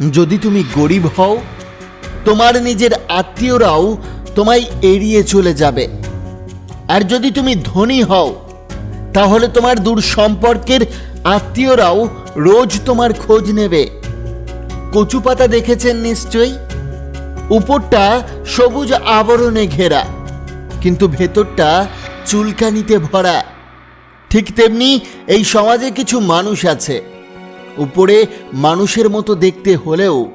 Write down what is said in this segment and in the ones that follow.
যদি তুমি গরিব হও, তোমার নিজের আত্মীয়রাও তোমায় এড়িয়ে চলে যাবে। আর যদি তুমি ধনী হও, তাহলে তোমার দূর সম্পর্কের আত্মীয়রাও রোজ তোমার খোঁজ নেবে। কচু পাতা দেখেছেন নিশ্চয়ই? উপরটা সবুজ আবরণে ঘেরা, কিন্তু ভেতরটা চুলকানিতে ভরা। ঠিক তেমনি এই সমাজে কিছু মানুষ আছে। উপরে মানুষের মতো দেখতে হলেও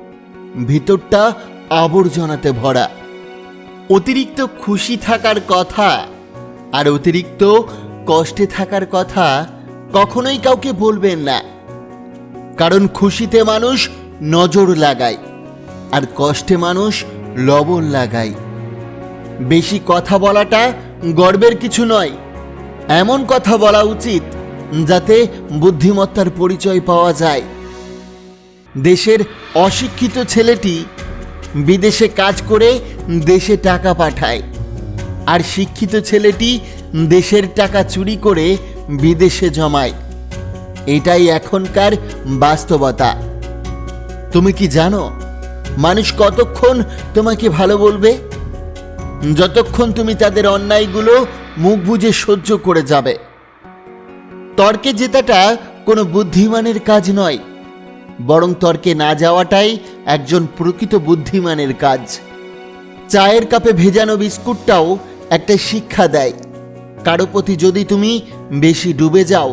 ভিতরটা আবর্জনাতে ভরা। অতিরিক্ত খুশি থাকার কথা আর অতিরিক্ত কষ্টে থাকার কথা কখনোই কাউকে বলবেন না। কারণ খুশিতে মানুষ নজর লাগায় আর কষ্টে মানুষ লবণ লাগায়। বেশি কথা বলাটা গর্বের কিছু নয়, এমন কথা বলা উচিত যাতে বুদ্ধিমত্তার পরিচয় পাওয়া যায়। দেশের অশিক্ষিত ছেলেটি বিদেশে কাজ করে দেশে টাকা পাঠায়, আর শিক্ষিত ছেলেটি দেশের টাকা চুরি করে বিদেশে জমায়। এটাই এখনকার বাস্তবতা। তুমি কি জানো, মানুষ কতক্ষণ তোমাকে ভালো বলবে? যতক্ষণ তুমি তাদের অন্যায়গুলো মুখ বুজে সহ্য করে যাবে। তর্কে জেতাটা কোনো বুদ্ধিমানের কাজ নয়, বরং তর্কে না যাওয়াটাই একজন প্রকৃত বুদ্ধিমানের কাজ। চায়ের কাপে ভেজানো বিস্কুটটাও একটা শিক্ষা দেয়, কারও প্রতি যদি তুমি বেশি ডুবে যাও,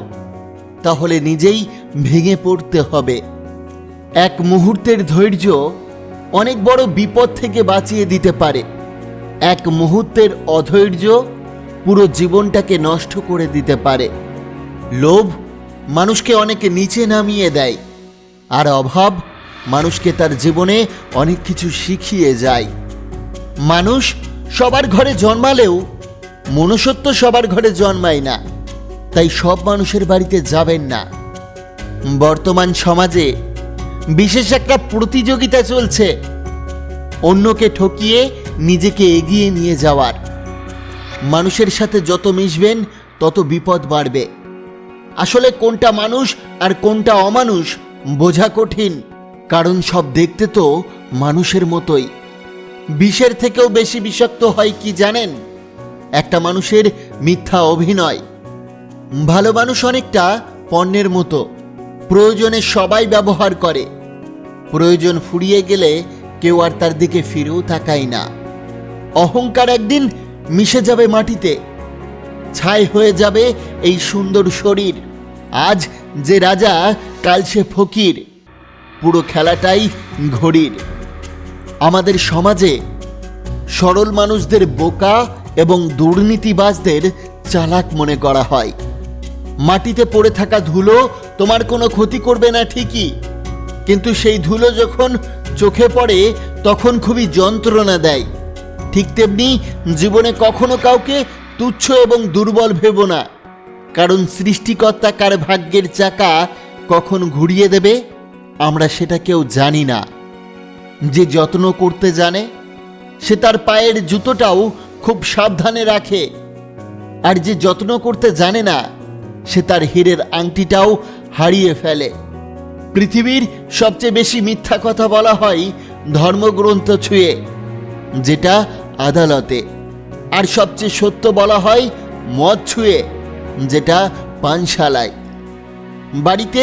তাহলে নিজেই ভেঙে পড়তে হবে। এক মুহূর্তের ধৈর্য অনেক বড় বিপদ থেকে বাঁচিয়ে দিতে পারে। এক মুহূর্তের অধৈর্য পুরো জীবনটাকে নষ্ট করে দিতে পারে। লোভ মানুষকে অনেক নিচে নামিয়ে দেয়, আর অভাব মানুষকে তার জীবনে অনেক কিছু শিখিয়ে যায়। মানুষ সবার ঘরে জন্মালেও মনুষ্যত্ব সবার ঘরে জন্মায় না, তাই সব মানুষের বাড়িতে যাবেন না। বর্তমান সমাজে বিশেষ একটা প্রতিযোগিতা চলছে, অন্যকে ঠকিয়ে নিজেকে এগিয়ে নিয়ে যাওয়ার। মানুষের সাথে যত মিশবেন, তত বিপদ বাড়বে। আসলে কোনটা মানুষ আর কোনটা অমানুষ বোঝা কঠিন, কারণ সব দেখতে তো মানুষের মতোই। বিষের থেকেও বেশি বিষাক্ত হয় কি জানেন? একটা মানুষের মিথ্যা অভিনয়। ভালো মানুষ অনেকটা পণ্যের মতো, প্রয়োজনে সবাই ব্যবহার করে। প্রয়োজন ফুরিয়ে গেলে কেউ আর তার দিকে ফিরেও তাকায় না। অহংকার একদিন মিশে যাবে মাটিতে ছাই হয়ে যাবে এই সুন্দর শরীর। আজ যে রাজা, কাল সে ফকির। পুরো খেলাটাই ঘড়ির। আমাদের সমাজে সরল মানুষদের বোকা এবং দুর্নীতিবাজদের চালাক মনে করা হয়। মাটিতে পড়ে থাকা ধুলো তোমার কোনো ক্ষতি করবে না ঠিকই। কিন্তু সেই ধুলো যখন চোখে পড়ে, তখন খুবই যন্ত্রণা দেয়। ঠিক তেমনি জীবনে কখনো কাউকে তুচ্ছ এবং দুর্বল ভেবো না, কারণ সৃষ্টিকর্তা কার ভাগ্যের চাকা কখন ঘুরিয়ে দেবে, আমরা সেটা কেউ জানি না। যে যত্ন করতে জানে, সে তার পায়ের জুতোটাও খুব সাবধানে রাখে। আর যে যত্ন করতে জানে না, সে তার হীরের আংটিটাও হারিয়ে ফেলে। পৃথিবীর সবচেয়ে বেশি মিথ্যা কথা বলা হয় ধর্মগ্রন্থ ছুঁয়ে, যেটা আদালতে। আর সবচেয়ে সত্য বলা হয় মদ ছুঁয়ে, যেটা পানশালায়। বাড়িতে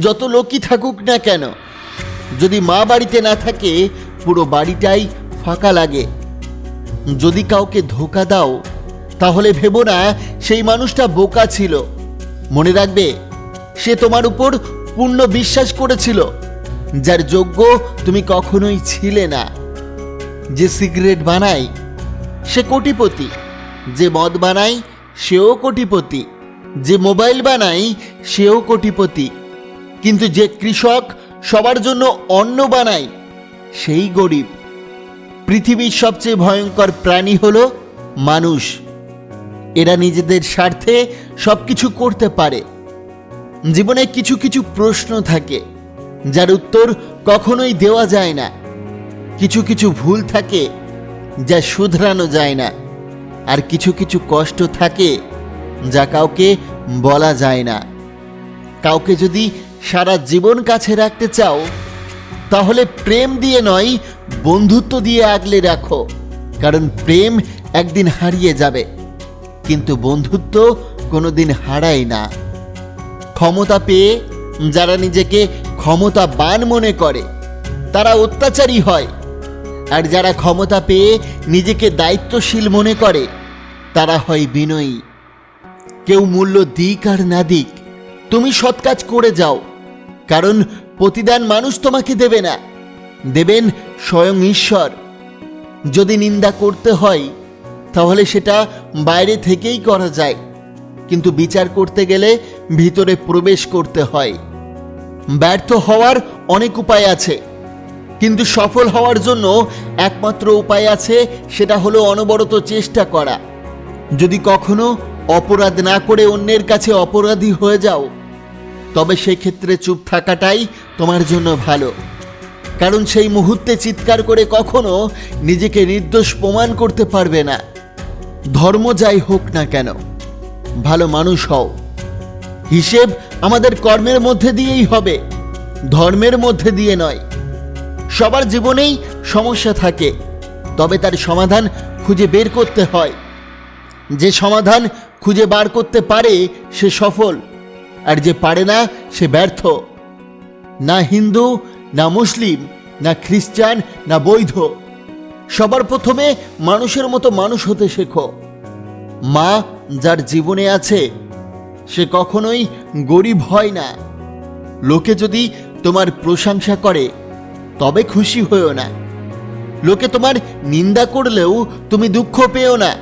যত লোকই থাকুক না কেন, যদি মা বাড়িতে না থাকে, পুরো বাড়িটাই ফাঁকা লাগে। যদি কাউকে ধোকা দাও, তাহলে ভেবো না সেই মানুষটা বোকা ছিল। মনে রাখবে, সে তোমার উপর পূর্ণ বিশ্বাস করেছিল, যার যোগ্য তুমি কখনোই ছিলে না। যে সিগারেট বানায় সে কোটিপতি। যে মদ বানায়, সেও কোটিপতি। যে মোবাইল বানায়, সেও কোটিপতি। কিন্তু যে কৃষক সবার জন্য অন্ন বানায়, সেই গরিব। পৃথিবীর সবচেয়ে ভয়ঙ্কর প্রাণী হলো মানুষ। এরা নিজেদের স্বার্থে সব কিছু করতে পারে। জীবনে কিছু কিছু প্রশ্ন থাকে, যার উত্তর কখনোই দেওয়া যায় না। কিছু কিছু ভুল থাকে যা শুধরানো যায় না। আর কিছু কিছু কষ্ট থাকে যা কাউকে বলা যায় না। কাউকে যদি সারা জীবন কাছে রাখতে চাও, তাহলে প্রেম দিয়ে নয়, বন্ধুত্ব দিয়ে আগলে রাখো। কারণ প্রেম একদিন হারিয়ে যাবে, কিন্তু বন্ধুত্ব কোনোদিন হারায় না। ক্ষমতা পেয়ে যারা নিজেকে ক্ষমতাবান মনে করে, তারা অত্যাচারী হয়। আর যারা ক্ষমতা পেয়ে নিজেকে দায়িত্বশীল মনে করে, তারা হয় বিনয়ী। কেউ মূল্য দিক আর না দিক, তুমি সৎ কাজ করে যাও, কারণ প্রতিদান মানুষ তোমাকে দেবে না। দেবেন স্বয়ং ঈশ্বর। যদি নিন্দা করতে হয়, তাহলে সেটা বাইরে থেকেই করা যায়, কিন্তু বিচার করতে গেলে ভিতরে প্রবেশ করতে হয়। ব্যর্থ হওয়ার অনেক উপায় আছে। কিন্তু সফল হওয়ার জন্য একমাত্র উপায় আছে, সেটা হলো অনবরত চেষ্টা করা। যদি কখনো অপরাধ না করে অন্যের কাছে অপরাধী হয়ে যাও, তবে সেক্ষেত্রে চুপ থাকাটাই তোমার জন্য ভালো। কারণ সেই মুহূর্তে চিৎকার করে কখনো নিজেকে নির্দোষ প্রমাণ করতে পারবে না। ধর্ম যাই হোক না কেন, ভালো মানুষ হও। হিসেব আমাদের কর্মের মধ্যে দিয়েই হবে, ধর্মের মধ্যে দিয়ে নয়। সবার জীবনেই সমস্যা থাকে, তবে তার সমাধান খুঁজে বের করতে হয়। যে সমাধান খুঁজে বার করতে পারে, সে সফল, আর যে পারে না, সে ব্যর্থ। না হিন্দু, না মুসলিম, না খ্রিস্টান, না বৈধ সবার প্রথমে মানুষের মতো মানুষ হতে শেখো। মা যার জীবনে আছে, সে কখনোই গরিব হয় না। লোকে যদি তোমার প্রশংসা করে তবে খুশি হয়েও না। লোকে তোমার নিন্দা করলেও তুমি দুঃখ পেও না,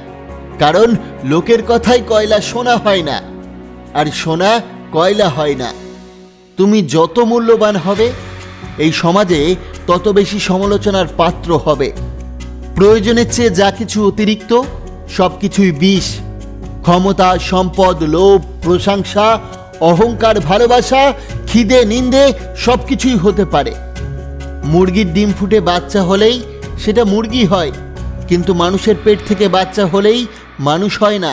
কারণ লোকের কথাই কয়লা সোনা হয় না, আর সোনা কয়লা হয় না। তুমি যত মূল্যবান হবে, এই সমাজে তত বেশি সমালোচনার পাত্র হবে। প্রয়োজনের চেয়ে যা কিছু অতিরিক্ত, সব কিছুই বিষ। ক্ষমতা, সম্পদ, লোভ, প্রশংসা, অহংকার, ভালোবাসা, খিদে, নিন্দে, সব কিছুই হতে পারে। মুরগির ডিম ফুটে বাচ্চা হলেই সেটা মুরগি হয়। কিন্তু মানুষের পেট থেকে বাচ্চা হলেই মানুষ হয় না।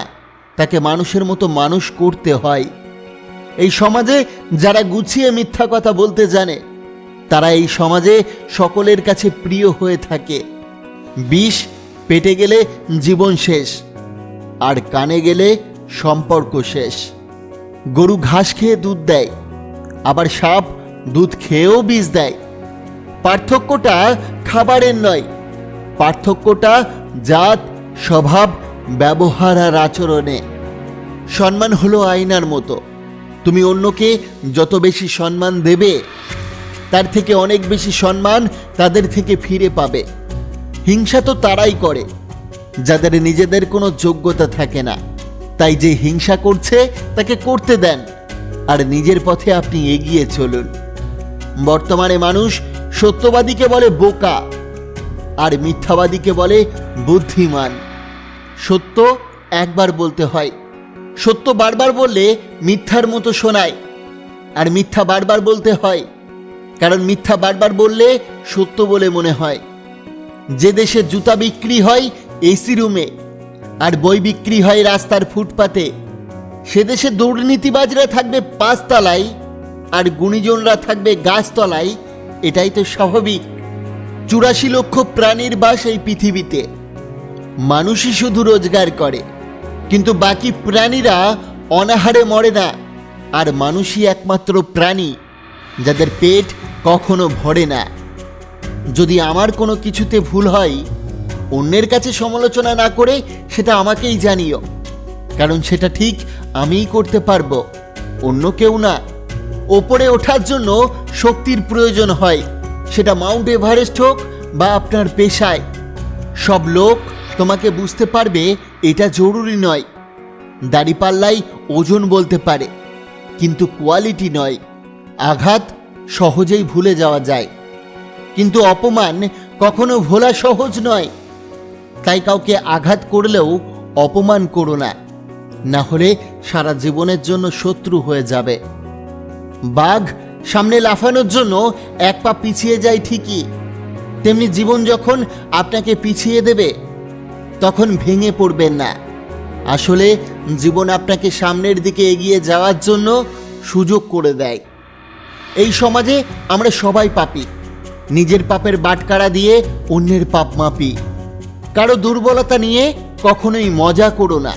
তাকে মানুষের মতো মানুষ করতে হয়। এই সমাজে যারা গুছিয়ে মিথ্যা কথা বলতে জানে, তারা এই সমাজে সকলের কাছে প্রিয় হয়ে থাকে। বিষ পেটে গেলে জীবন শেষ, আর কানে গেলে সম্পর্ক শেষ। গরু ঘাস খেয়ে দুধ দেয়, আবার সাপ দুধ খেয়েও বীজ দেয়। পার্থক্যটা খাবারের নয়। পার্থক্যটা জাত, স্বভাব, ব্যবহার আর আচরণে। সম্মান হলো আয়নার মতো। তুমি অন্যকে যত বেশি সম্মান দেবে, তার থেকে অনেক বেশি সম্মান তাদের থেকে ফিরে পাবে। হিংসা তো তারাই করে, যাদের নিজেদের কোনো যোগ্যতা থাকে না। তাই যে হিংসা করছে, তাকে করতে দেন, আর নিজের পথে আপনি এগিয়ে চলুন। বর্তমানে মানুষ সত্যবাদীকে বলে বোকা আর মিথ্যাবাদীকে বলে বুদ্ধিমান। সত্য একবার বলতে হয়। সত্য বারবার বললে মিথ্যার মতো শোনায় আর মিথ্যা বারবার বলতে হয়, কারণ মিথ্যা বারবার বললে সত্য বলে মনে হয়। যে দেশে জুতা বিক্রি হয় এসি রুমে আর বই বিক্রি হয় রাস্তার ফুটপাতে, সে দেশে দুর্নীতিবাজরা থাকবে পাঁচতলায় আর গুণীজনরা থাকবে গাছতলায় এটাই তো স্বাভাবিক। চুরাশি লক্ষ প্রাণীর বাস এই পৃথিবীতে। মানুষই শুধু রোজগার করে, কিন্তু বাকি প্রাণীরা অনাহারে মরে না, আর মানুষই একমাত্র প্রাণী, যাদের পেট কখনো ভরে না। যদি আমার কোনো কিছুতে ভুল হয়, অন্যের কাছে সমালোচনা না করে সেটা আমাকেই জানিও, কারণ সেটা ঠিক আমিই করতে পারব, অন্য কেউ না। ওপরে ওঠার জন্য শক্তির প্রয়োজন হয়। সেটা মাউন্ট এভারেস্ট হোক বা আপনার পেশায়। সব লোক তোমাকে বুঝতে পারবে এটা জরুরি নয়। দাড়িপাল্লাই ওজন বলতে পারে, কিন্তু কোয়ালিটি নয়। আঘাত সহজেই ভুলে যাওয়া যায়। কিন্তু অপমান কখনো ভোলা সহজ নয়। তাই কাউকে আঘাত করলেও অপমান করো না। না হলে সারা জীবনের জন্য শত্রু হয়ে যাবে। বাঘ সামনে লাফানোর জন্য এক পা পিছিয়ে যায় ঠিকই। তেমনি জীবন যখন আপনাকে পিছিয়ে দেবে, তখন ভেঙে পড়বেন না। আসলে জীবন আপনাকে সামনের দিকে এগিয়ে যাওয়ার জন্য সুযোগ করে দেয়। এই সমাজে আমরা সবাই পাপি। নিজের পাপের বাটকারা দিয়ে অন্যের পাপ মাপি। কারও দুর্বলতা নিয়ে কখনোই মজা করো না।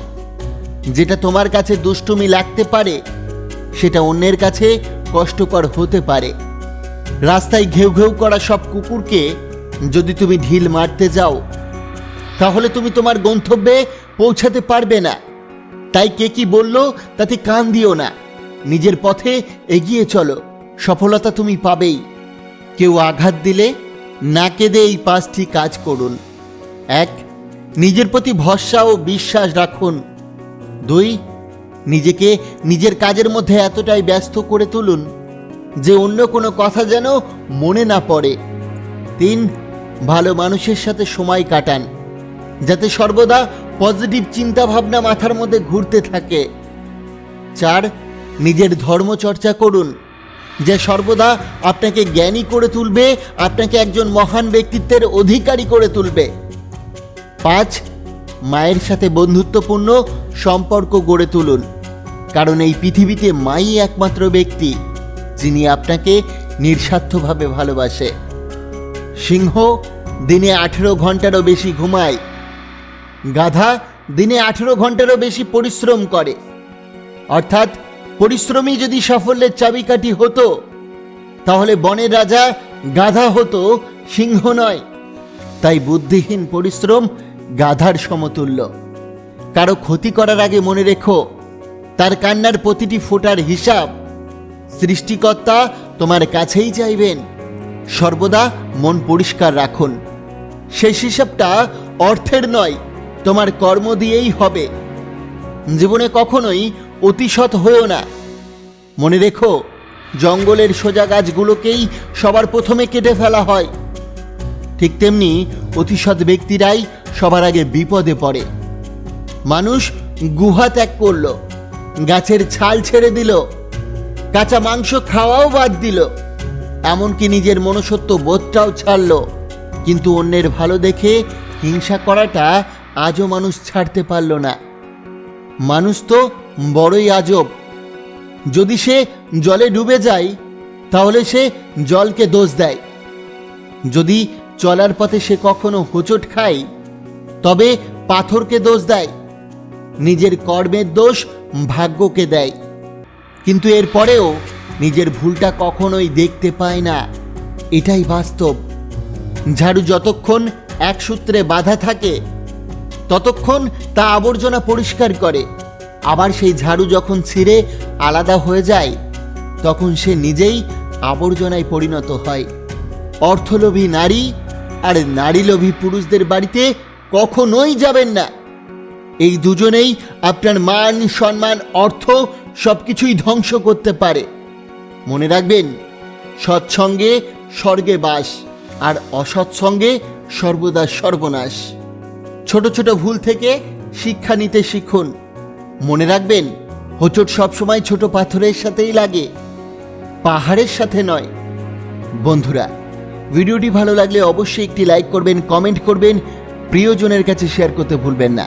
যেটা তোমার কাছে দুষ্টুমি লাগতে পারে, সেটা অন্যের কাছে কষ্টকর হতে পারে। রাস্তায় ঘেউ ঘেউ করা সব কুকুরকে যদি তুমি ঢিল মারতে যাও, তাহলে তুমি তোমার গন্তব্যে পৌঁছাতে পারবে না। তাই কে কি বলল তাতে কান দিও না। নিজের পথে এগিয়ে চলো। সফলতা তুমি পাবেই। কেউ আঘাত দিলে না কেঁদে এই পাঁচটি কাজ করুন। এক, নিজের প্রতি ভরসা ও বিশ্বাস রাখুন। দুই নিজেকে নিজের কাজের মধ্যে এতটাই ব্যস্ত করে তুলুন যে অন্য কোনো কথা যেন মনে না পড়ে। তিন, ভালো মানুষের সাথে সময় কাটান, যাতে সর্বদা পজিটিভ চিন্তা ভাবনা মাথার মধ্যে ঘুরতে থাকে। চার, নিজের ধর্ম চর্চা করুন, যা সর্বদা আপনাকে জ্ঞানী করে তুলবে, আপনাকে একজন মহান ব্যক্তিত্বের অধিকারী করে তুলবে। পাঁচ, মায়ের সাথে বন্ধুত্বপূর্ণ সম্পর্ক গড়ে তুলুন কারণ এই পৃথিবীতে মাই একমাত্র ব্যক্তি, যিনি আপনাকে নিঃস্বার্থভাবে ভালোবাসে। সিংহ দিনে আঠেরো ঘন্টারও বেশি ঘুমায়। গাধা দিনে আঠেরো ঘন্টারও বেশি পরিশ্রম করে। অর্থাৎ পরিশ্রমই যদি সাফল্যের চাবিকাঠি হতো, তাহলে বনের রাজা গাধা হতো, সিংহ নয়। তাই বুদ্ধিহীন পরিশ্রম গাধার সমতুল্য। কারও ক্ষতি করার আগে মনে রেখো তার কান্নার প্রতিটি ফোটার হিসাব সৃষ্টিকর্তা তোমার কাছেই চাইবেন। সর্বদা মন পরিষ্কার রাখুন। সেই হিসাবটা অর্থের নয়, তোমার কর্ম দিয়েই হবে। জীবনে কখনোই অতিশত হয়েও না। মনে রেখো, জঙ্গলের সোজা গাছগুলোকেই সবার প্রথমে কেটে ফেলা হয়। ঠিক তেমনি অতিসৎ ব্যক্তিরাই সবার আগে বিপদে পড়ে। মানুষ গুহা ত্যাগ করল। গাছের ছাল ছেড়ে দিল। কাঁচা মাংস খাওয়াও বাদ দিল। এমনকি নিজের মনুষ্যত্ব বোধটাও ছাড়ল। কিন্তু অন্যের ভালো দেখে হিংসা করাটা আজও মানুষ ছাড়তে পারল না। মানুষ তো বড়ই আজব। যদি সে জলে ডুবে যায়, তাহলে সে জলকে দোষ দেয়। যদি চলার পথে সে কখনো হোঁচট খায়, তবে পাথরকে দোষ দেয়। নিজের কর্মের দোষ ভাগ্যকে দেয়। কিন্তু এরপরেও নিজের ভুলটা কখনোই দেখতে পায় না। এটাই বাস্তব। ঝাড়ু যতক্ষণ এক সূত্রে বাধা থাকে, ততক্ষণ তা আবর্জনা পরিষ্কার করে। আবার সেই ঝাড়ু যখন ছিঁড়ে আলাদা হয়ে যায়, তখন সে নিজেই আবর্জনায় পরিণত হয়। অর্থলোভী নারী আর নারীলোভী পুরুষদের বাড়িতে কখনোই যাবেন না। এই দুজনেই আপনার মান, সম্মান, অর্থ সব কিছুই ধ্বংস করতে পারে। মনে রাখবেন, সৎসঙ্গে স্বর্গে বাস আর অসৎসঙ্গে সর্বদা সর্বনাশ ছোট ছোট ভুল থেকে শিক্ষা নিতে শিখুন। মনে রাখবেন, হোঁচট সবসময় ছোট পাথরের সাথেই লাগে, পাহাড়ের সাথে নয়। বন্ধুরা, ভিডিওটি ভালো লাগলে অবশ্যই একটি লাইক করবেন, কমেন্ট করবেন, প্রিয়জনের কাছে শেয়ার করতে ভুলবেন না।